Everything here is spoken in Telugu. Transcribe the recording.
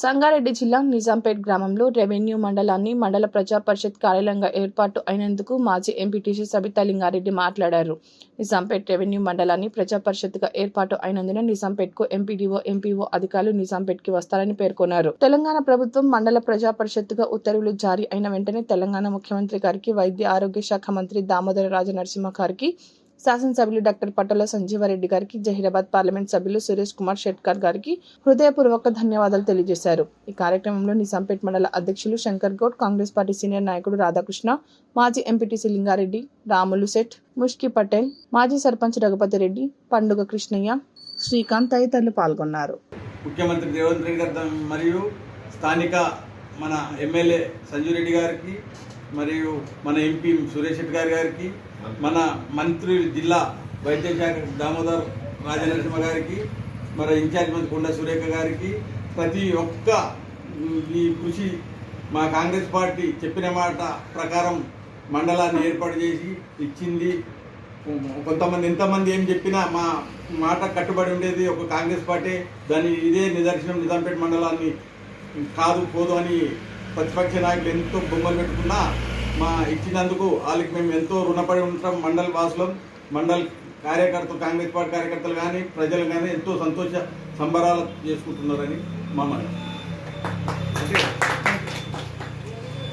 సంగారెడ్డి జిల్లా నిజాంపేట్ గ్రామంలో రెవెన్యూ మండలాన్ని మండల ప్రజా పరిషత్ కార్యాలయంగా ఏర్పాటు అయినందుకు మాజీ ఎంపీటీసీ సబితా లింగారెడ్డి మాట్లాడారు. నిజాంపేట్ రెవెన్యూ మండలాన్ని ప్రజా పరిషత్గా ఏర్పాటు అయినందున నిజాంపేట్కు ఎంపీడీఓ ఎంపీఓ అధికారులు నిజాంపేట్కి వస్తారని పేర్కొన్నారు. తెలంగాణ ప్రభుత్వం మండల ప్రజా పరిషత్గా ఉత్తర్వులు జారీ అయిన వెంటనే తెలంగాణ ముఖ్యమంత్రి గారికి వైద్య ఆరోగ్య శాఖ మంత్రి దామోదర రాజ నరసింహ గారికి శాసనసభ్యులు డాక్టర్ పట్టల సంజీవారెడ్డి గారికి జహీరాబాద్ పార్లమెంట్ సభ్యులు సురేష్ కుమార్ షెట్కర్ గారికి హృదయపూర్వక ధన్యవాదాలు తెలియజేశారు. ఈ కార్యక్రమంలో నిజాంపేట్ మండల అధ్యక్షులు Shankar Goud Congress party senior నాయకుడు రాధాకృష్ణ మాజీ ఎంపీటీసీ లింగారెడ్డి రాములు సెట్ ముష్కి పటేల్ మాజీ సర్పంచ్ రఘుపతి రెడ్డి పండుగ కృష్ణయ్య శ్రీకాంత్ తదితరులు పాల్గొన్నారు. ముఖ్యమంత్రి రేవంత్ రెడ్డి గారు మరియు స్థానిక మన ఎమ్మెల్యే సంజీవ్ రెడ్డి గారికి మరియు మన ఎంపీ సురేష్ శెట్టి గారి గారికి మన మంత్రి జిల్లా వైద్య శాఖ దామోదర్ రాజనరసింహ గారికి మరి ఇన్ఛార్జ్ మంత్రి కొండ సురేఖ గారికి ప్రతి ఒక్క ఈ కృషి మా కాంగ్రెస్ పార్టీ చెప్పిన మాట ప్రకారం మండలాన్ని ఏర్పాటు చేసి ఇచ్చింది. కొంతమంది ఎంతమంది ఏం చెప్పినా మా మాట కట్టుబడి ఉండేది ఒక కాంగ్రెస్ పార్టీ. దాని ఇదే నిదర్శనం నిజాంపేట మండలాన్ని కాదు పోదు అని ప్రతిపక్ష నాయకులు ఎంతో బొమ్మలు పెట్టుకున్నా మా ఇచ్చినందుకు వాళ్ళకి మేము ఎంతో రుణపడి ఉంటాం. మండల వాసులం మండల్ కార్యకర్తలు కాంగ్రెస్ పార్టీ కార్యకర్తలు కానీ ప్రజలు కానీ ఎంతో సంతోష సంబరాలు చేసుకుంటున్నారని మా మాట.